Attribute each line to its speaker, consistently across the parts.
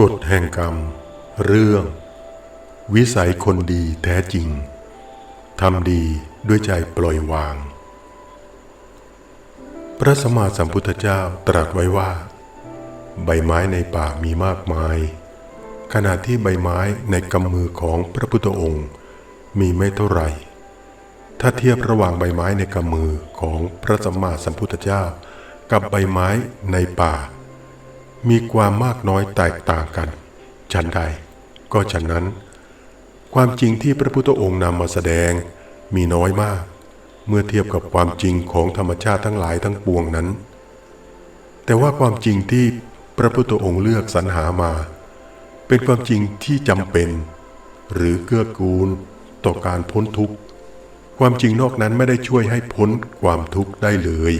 Speaker 1: กฎแห่งกรรม เรื่อง วิสัยคนดีแท้จริง ทำดีด้วยใจปล่อยวาง พระสมมาสัมพุทธเจ้าตรัสไว้ว่า ใบไม้ในป่ามีมากมาย ขณะที่ใบไม้ในกำมือของพระพุทธองค์มีไม่เท่าไหร่ ถ้าเทียบระหว่างใบไม้ในกำมือของพระสัมมาสัมพุทธเจ้า กับใบไม้ในป่า มีความมากน้อยแตกต่างกัน ฉันใด ก็ฉันนั้น ความจริงที่พระพุทธองค์นำมาแสดงมีน้อยมาก เมื่อเทียบกับความจริงของธรรมชาติทั้งหลายทั้งปวงนั้น แต่ว่าความจริงที่พระพุทธองค์เลือกสรรหามา เป็นความจริงที่จำเป็น หรือเกื้อกูลต่อการพ้นทุกข์ ความจริงนอกนั้นไม่ได้ช่วยให้พ้นความทุกข์ได้เลย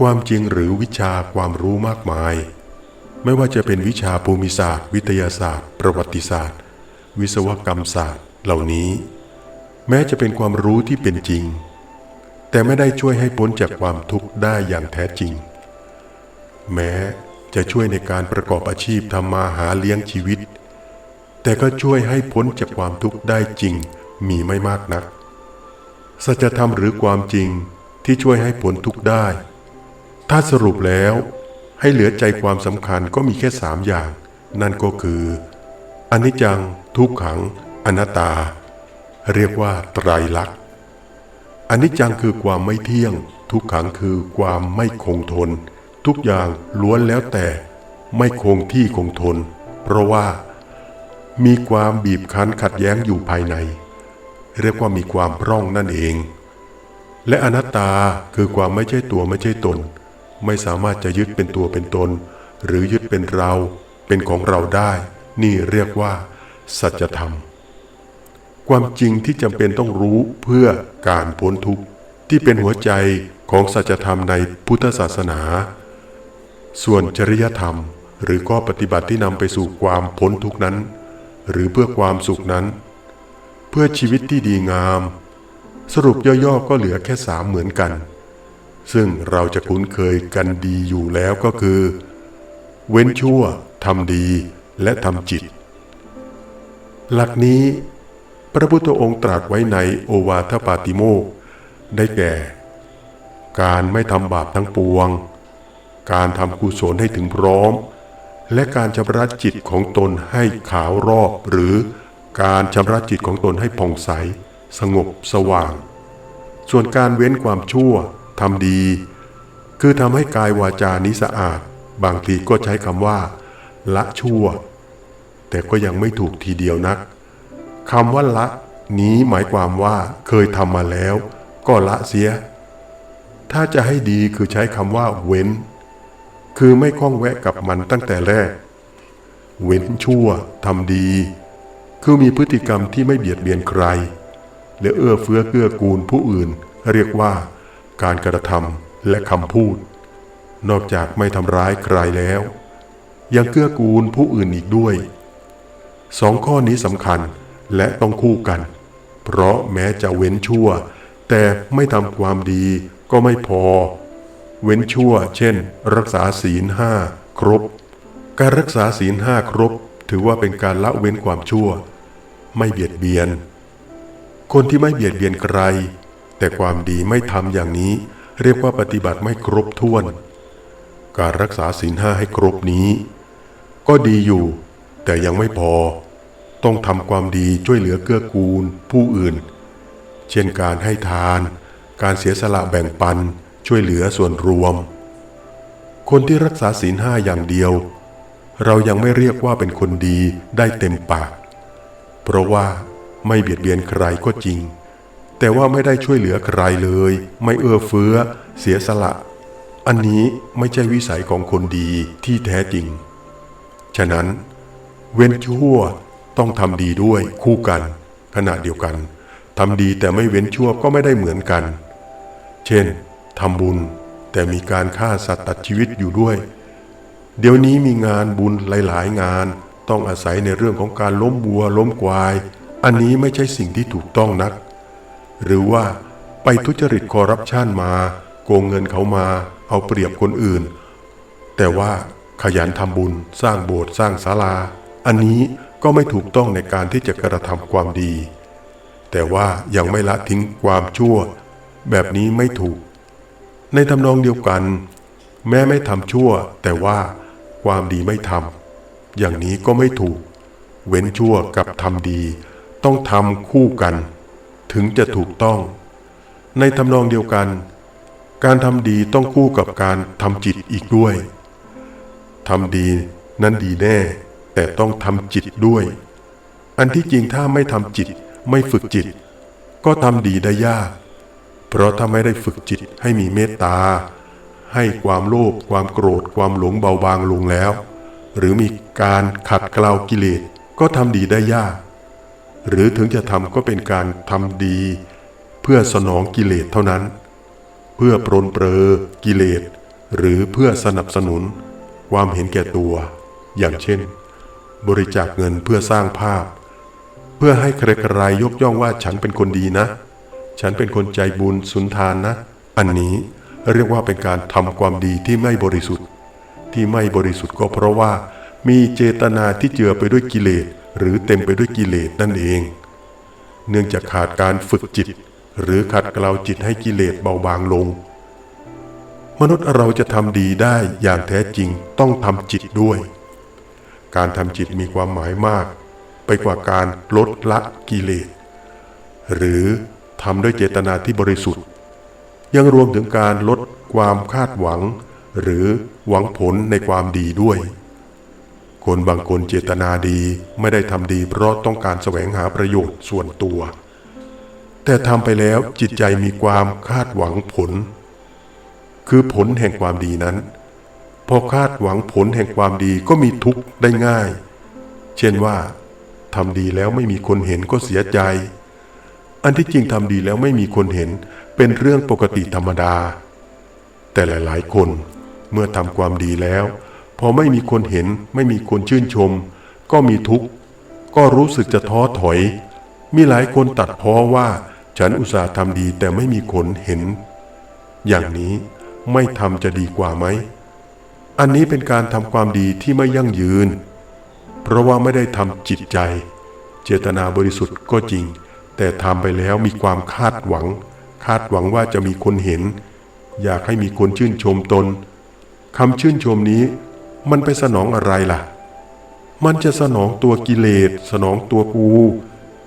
Speaker 1: ความจริงหรือวิชาความรู้มากมาย ไม่ว่าจะเป็นวิชาภูมิศาสตร์ วิทยาศาสตร์ ประวัติศาสตร์ วิศวกรรมศาสตร์เหล่านี้ แม้จะเป็นความรู้ที่เป็นจริง แต่ไม่ได้ช่วยให้พ้นจากความทุกข์ได้อย่างแท้จริง แม้จะช่วยในการประกอบอาชีพทำมาหาเลี้ยงชีวิต แต่ก็ช่วยให้พ้นจากความทุกข์ได้จริงมีไม่มากนัก สัจธรรมหรือความจริงที่ช่วยให้พ้นทุกข์ได้ ถ้าสรุปแล้วให้เหลือใจความสำคัญก็มีแค่สามอย่าง นั่นก็คือ อนิจจัง ทุกขัง อนัตตา เรียกว่าไตรลักษณ์อนิจจังคือความไม่เที่ยง ทุกขังคือความไม่คงทน ทุกอย่างล้วนแล้วแต่ ไม่คงที่คงทน เพราะว่า มีความบีบคั้นขัดแย้งอยู่ภายใน เรียกว่ามีความร่องนั่นเอง และอนัตตาคือความไม่ใช่ตัวไม่ใช่ตน ไม่สามารถจะยึดเป็นตัวเป็นตน หรือยึดเป็นเราเป็นของเราได้ นี่เรียกว่า สัจธรรม ความจริงที่จำเป็นต้องรู้เพื่อการพ้นทุกข์ที่เป็นหัวใจของสัจธรรมในพุทธศาสนา ส่วนจริยธรรม หรือข้อปฏิบัติที่นำไปสู่ความพ้นทุกข์นั้น หรือเพื่อความสุขนั้น เพื่อชีวิตที่ดีงาม สรุปย่อๆก็เหลือแค่สามเหมือนกัน ซึ่งเราจะคุ้นเคยกันดีอยู่แล้วก็คือ เว้นชั่วทำดีและทำจิต หลักนี้พระพุทธองค์ตรัสไว้ในโอวาทปาติโมกได้แก่ การไม่ทำบาปทั้งปวง การทำกุศลให้ถึงพร้อม และการชำระจิตของตนให้ขาวรอบ หรือการชำระจิตของตนให้ผ่องใส สงบสว่าง ส่วนการเว้นความชั่ว ทำดี คือทำให้กายวาจานี้สะอาด บางทีก็ใช้คำว่า ละชั่ว แต่ก็ยังไม่ถูกทีเดียวนักคำว่าละ นี้หมายความว่าเคยทำมาแล้ว ก็ละเสีย ถ้าจะให้ดีคือใช้คำว่า เว้น คือไม่ข้องแวะกับมันตั้งแต่แรก เว้นชั่วทำดี คือมีพฤติกรรมที่ไม่เบียดเบียนใครและเอื้อเฟื้อเกื้อกูลผู้อื่น เรียกว่า การกระทำและคำพูด นอกจากไม่ทำร้ายใครแล้ว ยังเกื้อกูลผู้อื่นอีกด้วยสองข้อนี้สำคัญและต้องคู่กัน เพราะแม้จะเว้นชั่ว แต่ไม่ทำความดีก็ไม่พอ เว้นชั่ว เช่น รักษาศีลห้าครบ การรักษาศีลห้าครบ ถือว่าเป็นการละเว้นความชั่ว ไม่เบียดเบียน คนที่ไม่เบียดเบียนใคร แต่ความดีไม่ทำอย่างนี้ เรียกว่าปฏิบัติไม่ครบถ้วน การรักษาศีลห้าให้ครบนี้ ก็ดีอยู่ แต่ยังไม่พอ ต้องทำความดีช่วยเหลือเกื้อกูล ผู้อื่น เช่นการให้ทาน การเสียสละแบ่งปันช่วยเหลือส่วนรวม คนที่รักษาศีลห้าอย่างเดียว เรายังไม่เรียกว่าเป็นคนดีได้เต็มปาก เพราะว่าไม่เบียดเบียนใครก็จริง แต่ว่าไม่ได้ช่วยเหลือใครเลย ไม่เอื้อเฟื้อ เสียสละ อันนี้ไม่ใช่วิสัยของคนดีที่แท้จริง ฉะนั้น เว้นชั่วต้องทำดีด้วยคู่กัน ขณะเดียวกันทำดีแต่ไม่เว้นชั่วก็ไม่ได้เหมือนกัน เช่นทำบุญแต่มีการฆ่าสัตว์ตัดชีวิตอยู่ด้วย เดี๋ยวนี้มีงานบุญหลาย ๆ งาน ต้องอาศัยในเรื่องของการล้มวัวล้มควาย อันนี้ไม่ใช่สิ่งที่ถูกต้องนัก หรือว่าไปทุจริตคอร์รัปชันมา โกงเงินเขามา เอาเปรียบคนอื่น แต่ว่าขยันทำบุญสร้างโบสถ์สร้างศาลา อันนี้ก็ไม่ถูกต้องในการที่จะกระทำความดี แต่ว่ายังไม่ละทิ้งความชั่ว แบบนี้ไม่ถูก ในทำนองเดียวกัน แม้ไม่ทำชั่ว แต่ว่าความดีไม่ทำอย่างนี้ก็ไม่ถูก เว้นชั่วกับทำดี ต้องทำคู่กัน ถึงจะถูกต้อง ในทำนองเดียวกัน การทำดีต้องคู่กับการทำจิตอีกด้วยทำดีนั้นดีแน่ แต่ต้องทำจิตด้วย อันที่จริงถ้าไม่ทำจิตไม่ฝึกจิต ก็ทำดีได้ยาก เพราะถ้าไม่ได้ฝึกจิตให้มีเมตตา ให้ความโลภความโกรธความหลงเบาบางลงแล้ว หรือมีการขัดเกลากิเลสก็ทำดีได้ยาก หรือถึงจะทำก็เป็นการทำดี เพื่อสนองกิเลสเท่านั้น เพื่อปรนเปรอกิเลส หรือเพื่อสนับสนุน ความเห็นแก่ตัว อย่างเช่น บริจาคเงินเพื่อสร้างภาพ เพื่อให้ใครๆยกย่องว่าฉันเป็นคนดีนะ ฉันเป็นคนใจบุญสุนทานนะ อันนี้เรียกว่าเป็นการทำความดีที่ไม่บริสุทธิ์ ที่ไม่บริสุทธิ์ก็เพราะว่ามีเจตนาที่เจือไปด้วยกิเลส หรือเต็มไปด้วยกิเลสนั่นเอง เนื่องจากขาดการฝึกจิต หรือขัดเกลาจิตให้กิเลสเบาบางลง มนุษย์เราจะทำดีได้อย่างแท้จริงต้องทำจิตด้วย การทำจิตมีความหมายมาก ไปกว่าการลดละกิเลส หรือทำด้วยเจตนาที่บริสุทธิ์ ยังรวมถึงการลดความคาดหวัง หรือหวังผลในความดีด้วย คนบางคนเจตนาดีไม่ได้ทำดีเพราะต้องการแสวงหาประโยชน์ส่วนตัว แต่ทำไปแล้วจิตใจมีความคาดหวังผล คือผลแห่งความดีนั้น พอคาดหวังผลแห่งความดีก็มีทุกข์ได้ง่าย เช่นว่าทำดีแล้วไม่มีคนเห็นก็เสียใจ อันที่จริงทำดีแล้วไม่มีคนเห็นเป็นเรื่องปกติธรรมดา แต่หลาย ๆ คนเมื่อทำความดีแล้ว พอไม่มีคนเห็นไม่มีคนชื่นชม ก็มีทุกข์ ก็รู้สึกจะท้อถอย มีหลายคนตัดพ้อว่าฉันอุตส่าห์ทำดีแต่ไม่มีคนเห็น อย่างนี้ไม่ทำจะดีกว่าไหม อันนี้เป็นการทำความดีที่ไม่ยั่งยืน เพราะว่าไม่ได้ทำจิตใจ เจตนาบริสุทธิ์ก็จริง แต่ทำไปแล้วมีความคาดหวัง คาดหวังว่าจะมีคนเห็น อยากให้มีคนชื่นชมตนคำชื่นชมนี้ มันไปสนองอะไรล่ะ มันจะสนองตัวกิเลสสนองตัวกู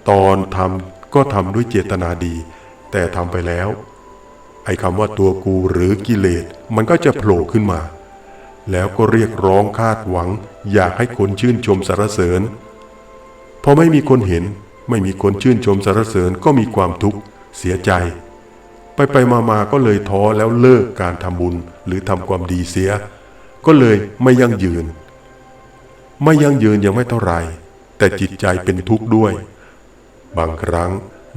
Speaker 1: ตอนทำก็ทำด้วยเจตนาดี แต่ทำไปแล้ว ไอ้คำว่าตัวกูหรือกิเลสมันก็จะโผล่ขึ้นมา แล้วก็เรียกร้องคาดหวัง อยากให้คนชื่นชมสรรเสริญพอไม่มีคนเห็นไม่มีคนชื่นชมสรรเสริญก็มีความทุกข์เสียใจ ไปไปมามาก็เลยท้อแล้วเลิกการทำบุญหรือทำความดีเสีย ก็เลยไม่ยั่งยืน ไม่ยั่งยืนยังไม่เท่าไหร่แต่จิตใจเป็นทุกข์ด้วย บางครั้ง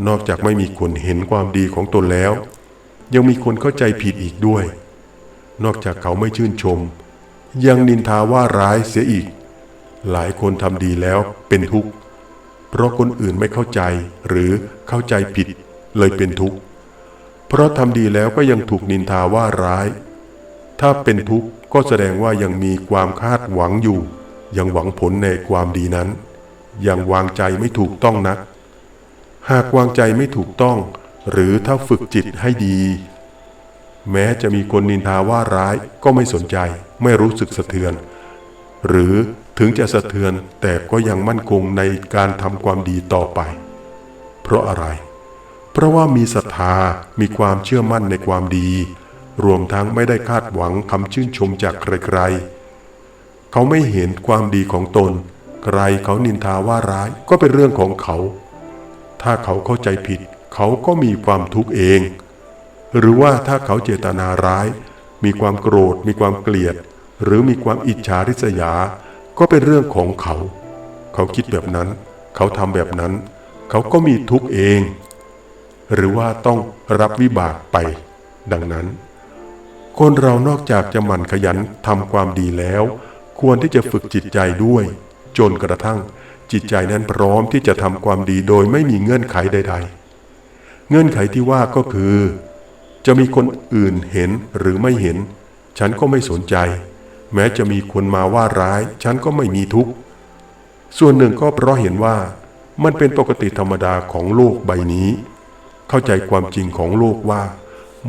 Speaker 1: นอกจากไม่มีคนเห็นความดีของตนแล้ว ยังมีคนเข้าใจผิดอีกด้วย นอกจากเขาไม่ชื่นชม ยังนินทาว่าร้ายเสียอีก หลายคนทำดีแล้วเป็นทุกข์เพราะคนอื่นไม่เข้าใจหรือเข้าใจผิดเลยเป็นทุกข์เพราะทำดีแล้วก็ยังถูกนินทาว่าร้าย ถ้าเป็นทุกข์ ก็แสดงว่ายังมีความคาดหวังอยู่ ยังหวังผลในความดีนั้น ยังวางใจไม่ถูกต้องนัก หากวางใจไม่ถูกต้อง หรือถ้าฝึกจิตให้ดี แม้จะมีคนนินทาว่าร้ายก็ไม่สนใจ ไม่รู้สึกสะเทือน หรือถึงจะสะเทือนแต่ก็ยังมั่นคงในการทำความดีต่อไป เพราะอะไร เพราะว่ามีศรัทธามีความเชื่อมั่นในความดี รวมทั้งไม่ได้คาดหวังคำชื่นชมจากใครๆ เขาไม่เห็นความดีของตน ใครเขานินทาว่าร้ายก็เป็นเรื่องของเขา ถ้าเขาเข้าใจผิด เขาก็มีความทุกข์เอง หรือว่าถ้าเขาเจตนาร้าย มีความโกรธ มีความเกลียด หรือมีความอิจฉาริษยา ก็เป็นเรื่องของเขา เขาคิดแบบนั้น เขาทำแบบนั้น เขาก็มีทุกข์เอง หรือว่าต้องรับวิบากไป ดังนั้น คนเรานอกจากจะหมั่นขยันทำความดีแล้ว ควรที่จะฝึกจิตใจด้วย จนกระทั่ง จิตใจนั้นพร้อมที่จะทำความดีโดยไม่มีเงื่อนไขใด ๆ เงื่อนไขที่ว่าก็คือ จะมีคนอื่นเห็นหรือไม่เห็น ฉันก็ไม่สนใจ แม้จะมีคนมาว่าร้าย ฉันก็ไม่มีทุกข์ส่วนหนึ่งก็เพราะเห็นว่ามันเป็นปกติธรรมดาของโลกใบนี้ เข้าใจความจริงของโลกว่า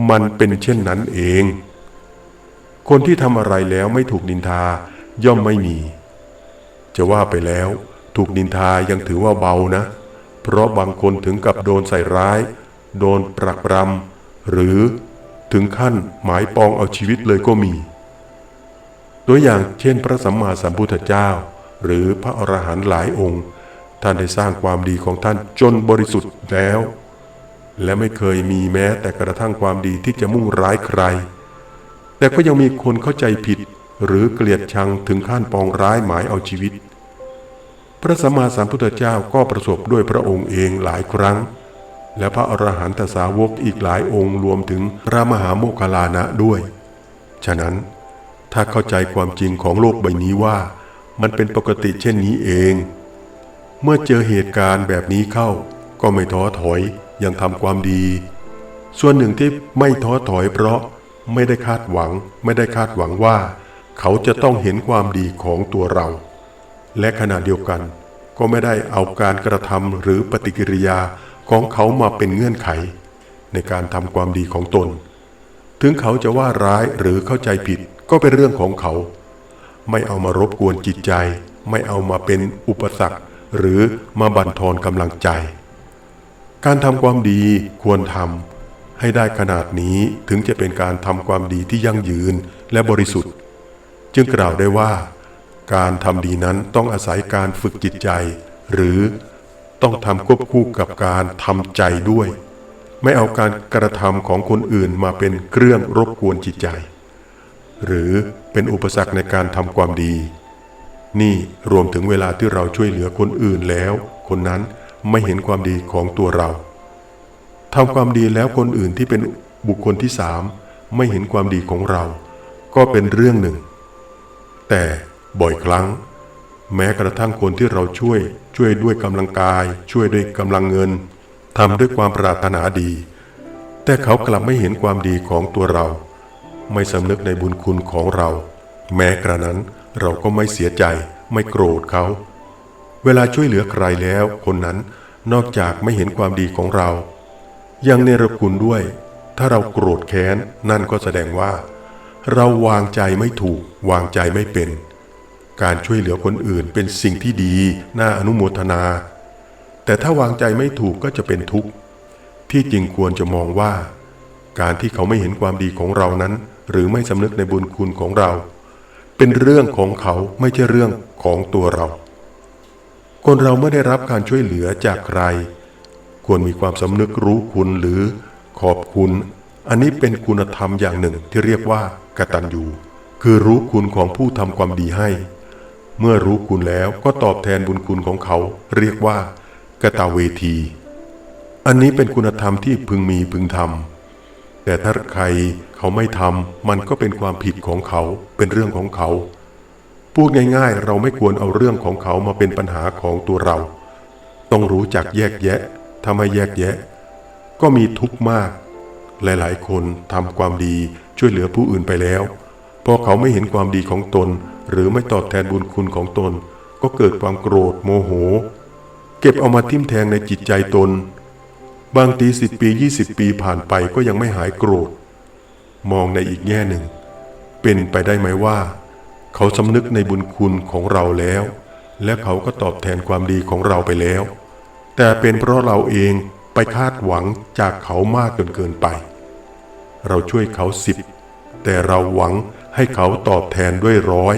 Speaker 1: มันเป็นเช่นนั้นเอง คนที่ทำอะไรแล้วไม่ถูกนินทาย่อมไม่มี จะว่าไปแล้ว ถูกนินทายังถือว่าเบานะ เพราะบางคนถึงกับโดนใส่ร้าย โดนปรักปรำหรือถึงขั้นหมายปองเอาชีวิตเลยก็มี ตัวอย่างเช่น พระสัมมาสัมพุทธเจ้า หรือพระอรหันต์หลายองค์ ท่านได้สร้างความดีของท่านจนบริสุทธิ์แล้ว และไม่เคยมีแม้แต่กระทั่งความดีที่จะมุ่งร้ายใคร แต่ก็ยังมีคนเข้าใจผิด หรือเกลียดชังถึงขั้นปองร้ายหมายเอาชีวิต พระสัมมาสัมพุทธเจ้าก็ประสบด้วยพระองค์เองหลายครั้ง และพระอรหันตสาวกอีกหลายองค์รวมถึงพระมหาโมคคลลานะด้วย ฉะนั้นถ้าเข้าใจความจริงของโลกใบนี้ว่า มันเป็นปกติเช่นนี้เอง เมื่อเจอเหตุการณ์แบบนี้เข้า ก็ไม่ท้อถอยยังทำความดี ส่วนหนึ่งที่ไม่ท้อถอยเพราะ ไม่ได้คาดหวัง ไม่ได้คาดหวังว่า เขาจะต้องเห็นความดีของตัวเรา และขณะเดียวกัน ก็ไม่ได้เอาการกระทำหรือปฏิกิริยาของเขามาเป็นเงื่อนไข ในการทำความดีของตน ถึงเขาจะว่าร้ายหรือเข้าใจผิดก็เป็นเรื่องของเขา ไม่เอามารบกวนจิตใจ ไม่เอามาเป็นอุปสรรค หรือมาบั่นทอนกำลังใจ การทำความดีควรทำ ให้ได้ขนาดนี้ถึงจะเป็นการทำความดีที่ยั่งยืนและบริสุทธิ์ จึงกล่าวได้ว่า การทำดีนั้นต้องอาศัยการฝึกจิตใจ หรือต้องทำควบคู่กับการทำใจด้วย ไม่เอาการกระทำของคนอื่นมาเป็นเครื่องรบกวนจิตใจ หรือเป็นอุปสรรคในการทำความดี นี่รวมถึงเวลาที่เราช่วยเหลือคนอื่นแล้ว คนนั้นไม่เห็นความดีของตัวเรา ทำความดีแล้วคนอื่นที่เป็นบุคคลที่สามไม่เห็นความดีของเรา ก็เป็นเรื่องหนึ่ง แต่บ่อยครั้ง แม้กระทั่งคนที่เราช่วย ช่วยด้วยกำลังกาย ช่วยด้วยกำลังเงินทำด้วยความปรารถนาดี แต่เขากลับไม่เห็นความดีของตัวเรา ไม่สำนึกในบุญคุณของเรา แม้กระนั้นเราก็ไม่เสียใจ ไม่โกรธเขา เวลาช่วยเหลือใครแล้ว คนนั้นนอกจากไม่เห็นความดีของเรา ยังเนรคุณด้วย ถ้าเราโกรธแค้นนั่นก็แสดงว่า เราวางใจไม่ถูก วางใจไม่เป็น การช่วยเหลือคนอื่นเป็นสิ่งที่ดี น่าอนุโมทนา แต่ถ้าวางใจไม่ถูกก็จะเป็นทุกข์ ที่จริงควรจะมองว่า การที่เขาไม่เห็นความดีของเรานั้น หรือไม่สำนึกในบุญคุณของเรา เป็นเรื่องของเขาไม่ใช่เรื่องของตัวเรา คนเราเมื่อได้รับการช่วยเหลือจากใคร ควรมีความสำนึกรู้คุณหรือขอบคุณ อันนี้เป็นคุณธรรมอย่างหนึ่งที่เรียกว่ากตัญญูคือรู้คุณของผู้ทำความดีให้ เมื่อรู้คุณแล้วก็ตอบแทนบุญคุณของเขา เรียกว่ากตเวที อันนี้เป็นคุณธรรมที่พึงมีพึงทำแต่ถ้าใครเขาไม่ทำมันก็เป็นความผิดของเขาเป็นเรื่องของเขา พูดง่ายๆ เราไม่ควรเอาเรื่องของเขามาเป็นปัญหาของตัวเรา ต้องรู้จักแยกแยะ ถ้าไม่แยกแยะ ก็มีทุกข์มาก หลายๆ คนทำความดีช่วยเหลือผู้อื่นไปแล้ว พอเขาไม่เห็นความดีของตน หรือไม่ตอบแทนบุญคุณของตน ก็เกิดความโกรธโมโห เก็บเอามาทิ่มแทงในจิตใจตน บางทีสิบปียี่สิบปีผ่านไปก็ยังไม่หายโกรธ มองในอีกแง่หนึ่ง เป็นไปได้ไหมว่า เขาสำนึกในบุญคุณของเราแล้ว และเขาก็ตอบแทนความดีของเราไปแล้ว แต่เป็นเพราะเราเองไปคาดหวังจากเขามากจนเกินไป เราช่วยเขาสิบแต่เราหวังให้เขาตอบแทนด้วยร้อย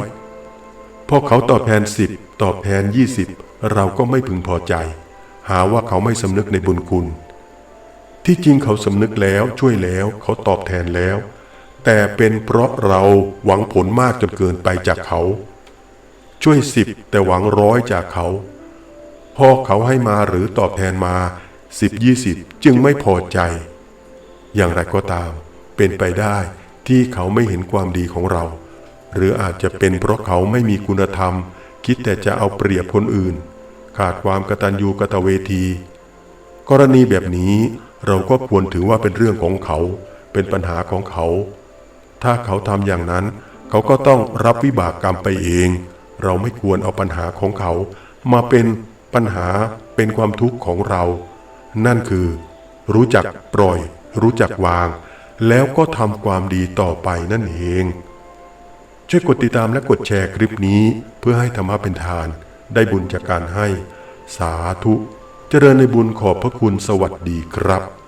Speaker 1: พอเขาตอบแทนสิบตอบแทนยี่สิบเราก็ไม่พึงพอใจ หาว่าเขาไม่สำนึกในบุญคุณ ที่จริงเขาสำนึกแล้วช่วยแล้วเขาตอบแทนแล้ว แต่เป็นเพราะเราหวังผลมากจนเกินไปจากเขา ช่วยสิบแต่หวังร้อยจากเขา พ่อเขาให้มาหรือตอบแทนมาสิบยี่สิบจึงไม่พอใจ อย่างไรก็ตาม เป็นไปได้ที่เขาไม่เห็นความดีของเรา หรืออาจจะเป็นเพราะเขาไม่มีคุณธรรม คิดแต่จะเอาเปรียบคนอื่น ขาดความกตัญญูกตเวที กรณีแบบนี้เราก็ควรถือว่าเป็นเรื่องของเขา เป็นปัญหาของเขา ถ้าเขาทำอย่างนั้น เขาก็ต้องรับวิบากกรรมไปเอง เราไม่ควรเอาปัญหาของเขามาเป็น ปัญหาเป็นความทุกข์ของเรา นั่นคือ รู้จักปล่อย รู้จักวาง แล้วก็ทำความดีต่อไปนั่นเอง ช่วยกดติดตามและกดแชร์คลิปนี้เพื่อให้ธรรมะเป็นทาน ได้บุญจากการให้ สาธุ เจริญในบุญขอบพระคุณสวัสดีครับ